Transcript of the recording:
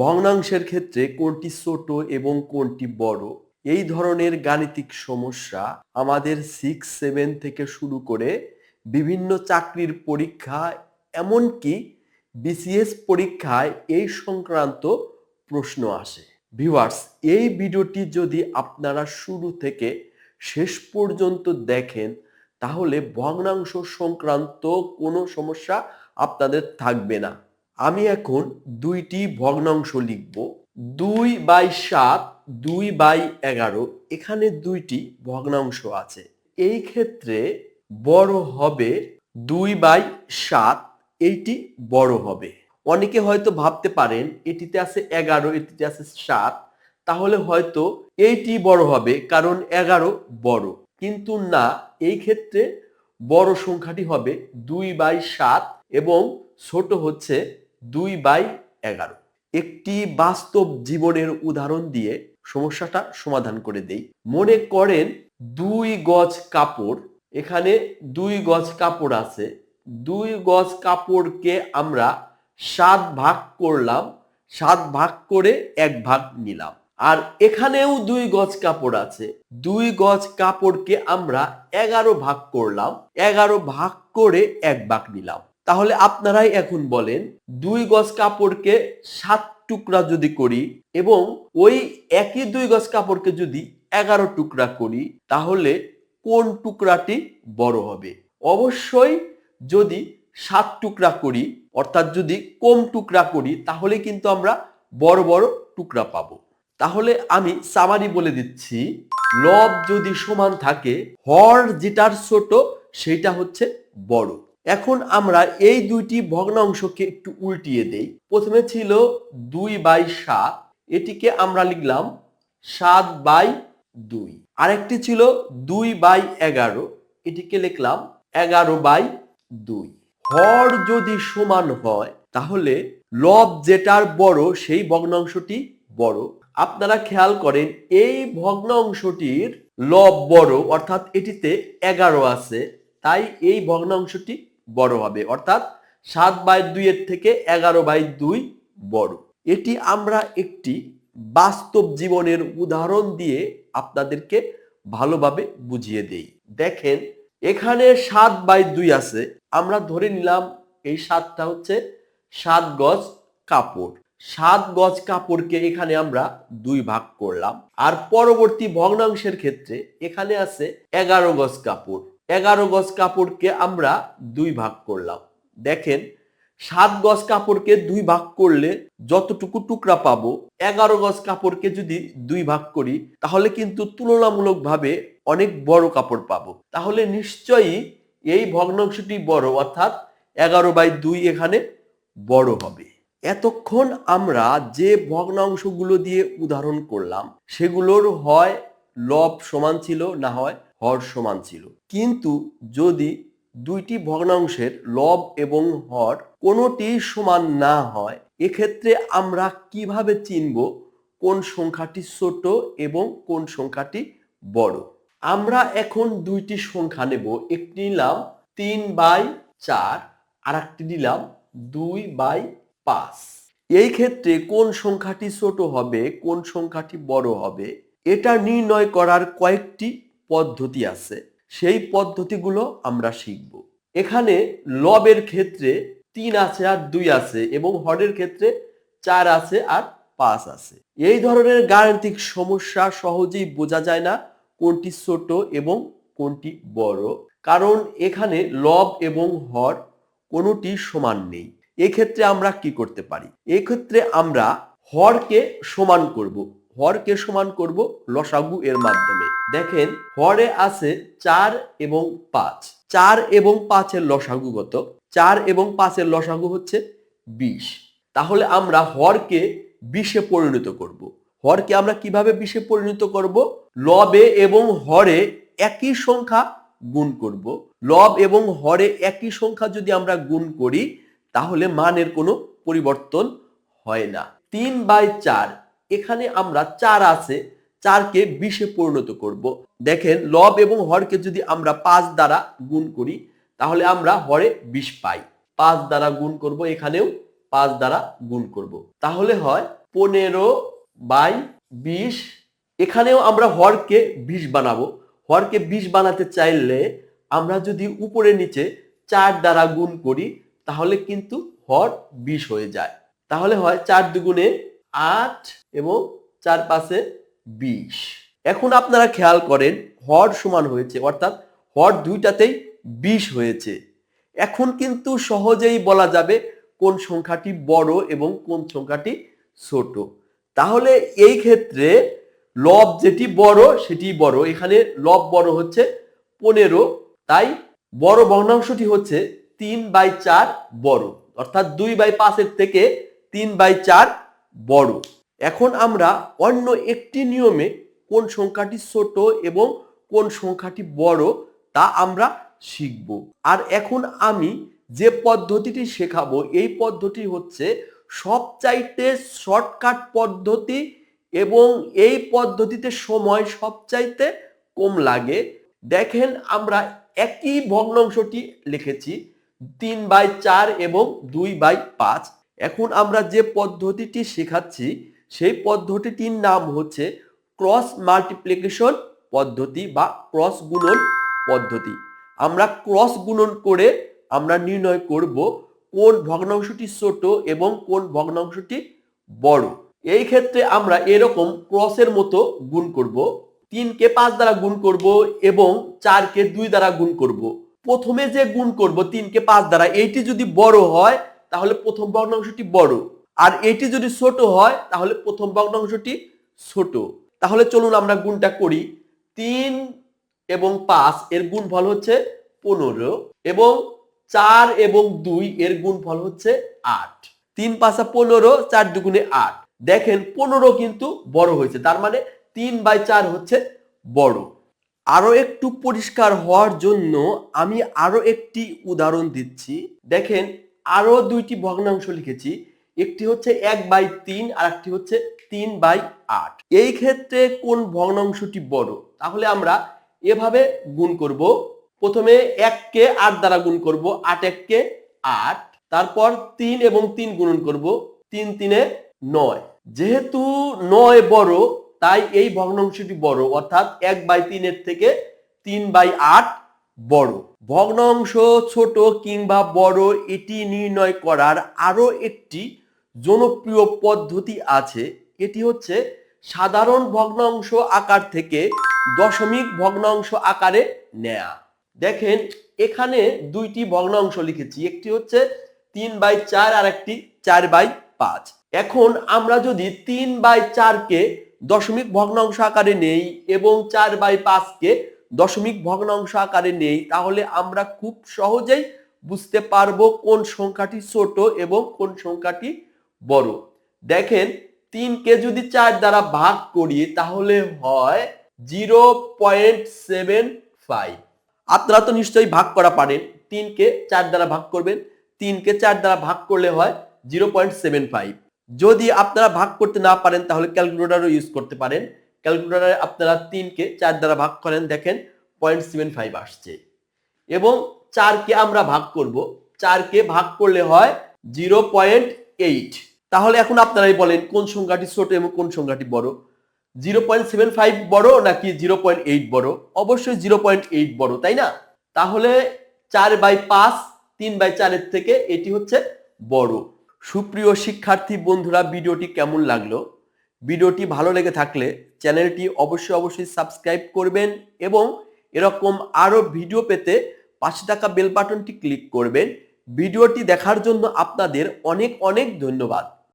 ভগ্নাংশের ক্ষেত্রে কোনটি ছোট এবং কোনটি বড়, এই ধরনের গাণিতিক সমস্যা আমাদের সিক্স সেভেন থেকে শুরু করে বিভিন্ন চাকরির পরীক্ষা, এমনকি বিসিএস পরীক্ষায় এই সংক্রান্ত প্রশ্ন আসে। ভিউয়ার্স এই ভিডিওটি যদি আপনারা শুরু থেকে শেষ পর্যন্ত দেখেন, তাহলে ভগ্নাংশ সংক্রান্ত কোনো সমস্যা আপনাদের থাকবে না। আমি এখন দুইটি ভগ্নাংশ লিখব। দুই বাই সাত, দুই বাই এগারো, এখানে দুইটি ভগ্নাংশ আছে। এই ক্ষেত্রে বড় হবে দুই বাই সাত, এইটি বড় হবে। অনেকে হয়তো ভাবতে পারেন, এটিতে আছে এগারো, এটিতে আছে সাত, তাহলে হয়তো এইটি বড় হবে কারণ এগারো বড়। কিন্তু না, এই ক্ষেত্রে বড় সংখ্যাটি হবে দুই বাই সাত এবং ছোট হচ্ছে দুই বাই এগারো। একটি বাস্তব জীবনের উদাহরণ দিয়ে সমস্যাটা সমাধান করে দেই। মনে করেন দুই গজ কাপড়, এখানে দুই গজ কাপড় আছে। দুই গজ কাপড়কে আমরা সাত ভাগ করলাম, সাত ভাগ করে এক ভাগ নিলাম। আর এখানেও দুই গজ কাপড় আছে। দুই গজ কাপড়কে আমরা এগারো ভাগ করলাম, এগারো ভাগ করে এক ভাগ নিলাম। তাহলে আপনারাই এখন বলেন, দুই গজ কাপড়কে সাত টুকরা যদি করি এবং ওই একই দুই গজ কাপড়কে যদি এগারো টুকরা করি, তাহলে কোন টুকরাটি বড় হবে? অবশ্যই যদি সাত টুকরা করি, অর্থাৎ যদি কম টুকরা করি, তাহলে কিন্তু আমরা বড় বড় টুকরা পাবো। তাহলে আমি সামারি বলে দিচ্ছি, লব যদি সমান থাকে, হর যেটার ছোট সেটা হচ্ছে বড়। এখন আমরা এই দুইটি ভগ্নাংশকে একটু উল্টিয়ে দেই। প্রথমে ছিল দুই বাই সাত, এটিকে আমরা লিখলাম সাত বাই দুই। আরেকটি ছিল দুই বাই এগারো, এটিকে লিখলাম এগারো বাই দুই। হর যদি সমান হয়, তাহলে লব যেটার বড়, সেই ভগ্নাংশটি বড়। আপনারা খেয়াল করেন, এই ভগ্নাংশটির লব বড়, অর্থাৎ এটিতে এগারো আছে, তাই এই ভগ্নাংশটি বড় হবে, অর্থাৎ সাত বাই দুইয়ের থেকে এগারো বাই দুই বড়। এটি আমরা একটি বাস্তব জীবনের উদাহরণ দিয়ে আপনাদেরকে ভালোভাবে বুঝিয়ে দেই। দেখেন, এখানে সাত বাই দুই আছে, আমরা ধরে নিলাম এই সাতটা হচ্ছে সাত গজ কাপড়। সাত গজ কাপড়কে এখানে আমরা দুই ভাগ করলাম। আর পরবর্তী ভগ্নাংশের ক্ষেত্রে এখানে আছে এগারো গজ কাপড়। এগারো গজ কাপড়কে আমরা দুই ভাগ করলাম। দেখেন, সাত গজ কাপড়কে দুই ভাগ করলে যতটুকু টুকরা পাবো, এগারো গজ কাপড়কে যদি দুই ভাগ করি, তাহলে কিন্তু তুলনামূলকভাবে অনেক বড় কাপড় পাবো। তাহলে নিশ্চয়ই এই ভগ্নাংশটি বড়, অর্থাৎ এগারো বাই দুই এখানে বড় হবে। এতক্ষণ আমরা যে ভগ্নাংশগুলো দিয়ে উদাহরণ করলাম, সেগুলোর হয় লব সমান ছিল না হয় হর সমান ছিল। কিন্তু যদি দুইটি ভগ্নাংশের লব এবং হর কোনোটি সমান না হয়, এক্ষেত্রে আমরা কীভাবে চিনব কোন সংখ্যাটি ছোট এবং কোন সংখ্যাটি বড়? আমরা এখন দুইটি সংখ্যা নেব, একটি নিলাম তিন বাই চার আর একটি নিলাম দুই বাই পাঁচ। এই ক্ষেত্রে কোন সংখ্যাটি ছোট হবে, কোন সংখ্যাটি বড় হবে, এটা নির্ণয় করার কয়েকটি পদ্ধতি আছে, সেই পদ্ধতিগুলো আমরা শিখব। এখানে লবের ক্ষেত্রে তিন আছে আর দুই আছে এবং হরের ক্ষেত্রে চার আছে আর পাঁচ আছে। এই ধরনের গাণিতিক সমস্যা সহজেই বোঝা যায় না কোনটি ছোট এবং কোনটি বড়, কারণ এখানে লব এবং হর কোনোটি সমান নেই। এক্ষেত্রে আমরা কি করতে পারি? এক্ষেত্রে আমরা হরকে সমান করব। হরকে সমান করব লসাগু এর মাধ্যমে। দেখেন, হরে আছে চার এবং পাঁচ। চার এবং পাঁচের লসাগু কত চার এবং পাঁচের লসাগু হচ্ছে বিশ। তাহলে আমরা হরকে বিশে পরিণত করব। হরকে আমরা কীভাবে বিশে পরিণত করব? লবে এবং হরে একই সংখ্যা গুণ করব। লব এবং হরে একই সংখ্যা যদি আমরা গুণ করি, তাহলে মানের কোনো পরিবর্তন হয় না। তিন বাই চার এখানে আমরা চার আছে, চারকে বিশে পরিণত করব। দেখেন, লব এবং হরকে যদি আমরা পাঁচ দ্বারা গুণ করি, তাহলে আমরা হরে বিশ পাই। পাঁচ দ্বারা গুণ করব, এখানেও পাঁচ দ্বারা গুণ করব। তাহলে হয় পনেরো বাই বিশ এখানেও আমরা হরকে বিশ বানাবো। হরকে বিশ বানাতে চাইলে আমরা যদি উপরে নিচে চার দ্বারা গুণ করি, তাহলে কিন্তু হর বিশ হয়ে যায়। তাহলে হয় চার দুগুণে আট এবং চার পাশে বিশ। এখন আপনারা খেয়াল করেন, হর সমান হয়েছে, অর্থাৎ হর দুইটাতেই বিশ হয়েছে। এখন কিন্তু সহজেই বলা যাবে কোন সংখ্যাটি বড় এবং কোন সংখ্যাটি ছোট। তাহলে এই ক্ষেত্রে লব যেটি বড়, সেটি বড়। এখানে লব বড় হচ্ছে পনেরো, তাই বড় ভগ্নাংশটি হচ্ছে তিন বাই চার বড়। অর্থাৎ দুই বাই পাঁচের থেকে তিন বাই চার বড়। এখন আমরা অন্য একটি নিয়মে কোন সংখ্যাটি ছোট এবং কোন সংখ্যাটি বড় তা আমরা শিখব। আর এখন আমি যে পদ্ধতিটি শেখাবো, এই পদ্ধতি হচ্ছে সবচাইতে শর্টকাট পদ্ধতি এবং এই পদ্ধতিতে সময় সবচাইতে কম লাগে। দেখেন আমরা একই ভগ্নাংশটি লিখেছি, তিন বাই চার এবং দুই বাই পাঁচ। এখন আমরা যে পদ্ধতিটি শেখাচ্ছি, সেই পদ্ধতিটির নাম হচ্ছে ক্রস মাল্টিপ্লিকেশন পদ্ধতি বা ক্রস গুণন পদ্ধতি। আমরা ক্রস গুণন করে আমরা নির্ণয় করব কোন ভগ্নাংশটি ছোট এবং কোন ভগ্নাংশটি বড়। এই ক্ষেত্রে আমরা এরকম ক্রসের মতো গুণ করব, তিনকে পাঁচ দ্বারা গুণ করব এবং চারকে দুই দ্বারা গুণ করব। প্রথমে যে গুণ করব তিনকে পাঁচ দ্বারা, এইটি যদি বড় হয় তাহলে প্রথম ভগ্নাংশটি বড়। আর এটি যদি ছোট হয়, তাহলে প্রথম ভগ্নাংশটি ছোট। তাহলে চলুন আমরা গুণটা করি। তিন এবং পাঁচ এর গুণফল হচ্ছে পনেরো এবং চার এবং দুই এর গুণফল হচ্ছে আট। তিন পাঁচা পনেরো, চার দুগুণে আট। দেখেন, পনেরো কিন্তু বড় হয়েছে, তার মানে তিন বাই চার হচ্ছে বড়। আরও একটু পরিষ্কার হওয়ার জন্য আমি আরও একটি উদাহরণ দিচ্ছি। দেখেন আরও দুইটি ভগ্নাংশ লিখেছি। একটি হচ্ছে এক বাই তিন আর একটি হচ্ছে তিন বাই আট। এই ক্ষেত্রে কোন ভগ্নাংশটি বড়? তাহলে আমরা এভাবে গুণ করব। প্রথমে এককে আট দ্বারা গুণ করব, আট এককে আট। তারপর তিন এবং তিন গুণন করব, তিন তিনে নয়। যেহেতু নয় বড়, তাই এই ভগ্নাংশটি বড়, অর্থাৎ এক বাই তিনের থেকে তিন বাই আট বড়। ভগ্নাংশ ছোট কিংবা বড়, এটি নির্ণয় করার আরও একটি জনপ্রিয় পদ্ধতি আছে। এটি হচ্ছে সাধারণ ভগ্নাংশ আকার থেকে দশমিক ভগ্নাংশ আকারে নেয়া। দেখেন, এখানে দুইটি ভগ্নাংশ লিখেছি, একটি হচ্ছে তিন বাই চার আর একটি চার বাই পাঁচ। এখন আমরা যদি তিন বাই চারকে দশমিক ভগ্নাংশ আকারে নেই এবং চার বাই পাঁচকে দশমিক ভগ্নাংশ আকারে নেই, তাহলে আমরা খুব সহজেই বুঝতে পারব কোন সংখ্যাটি ছোট এবং কোন সংখ্যাটি বড়। দেখেন, তিনকে যদি চার দ্বারা ভাগ করি, তাহলে হয় জিরো পয়েন্ট সেভেন ফাইভ। আপনারা তো নিশ্চয়ই ভাগ করা পারেন, তিনকে চার দ্বারা ভাগ করবেন, তিনকে চার দ্বারা ভাগ করলে হয় জিরো পয়েন্ট সেভেন ফাইভ। যদি আপনারা ভাগ করতে না পারেন, তাহলে ক্যালকুলেটারও ইউজ করতে পারেন। ক্যালকুলেটরে আপনারা তিনকে চার দ্বারা ভাগ করেন, দেখেন পয়েন্ট সেভেন ফাইভ আসছে। এবং চারকে আমরা ভাগ করব। চারকে ভাগ করলে হয় জিরো পয়েন্ট এইট তাহলে এখন আপনারাই বলেন কোন সংখ্যাটি ছোট এবং কোন সংখ্যাটি বড়। জিরো পয়েন্ট সেভেন ফাইভ বড় নাকি জিরো পয়েন্ট এইট বড়? অবশ্যই জিরো পয়েন্ট এইট বড়, তাই না? তাহলে চার বাই পাঁচ, তিন বাই চারের থেকে এটি হচ্ছে বড়। সুপ্রিয় শিক্ষার্থী, বন্ধুরা, ভিডিওটি কেমন লাগল? ভিডিওটি ভালো লেগে থাকলে চ্যানেলটি অবশ্যই অবশ্যই সাবস্ক্রাইব করবেন এবং এরকম আরও ভিডিও পেতে পাশে থাকা বেল বাটনটি ক্লিক করবেন। ভিডিওটি দেখার জন্য আপনাদের অনেক অনেক ধন্যবাদ।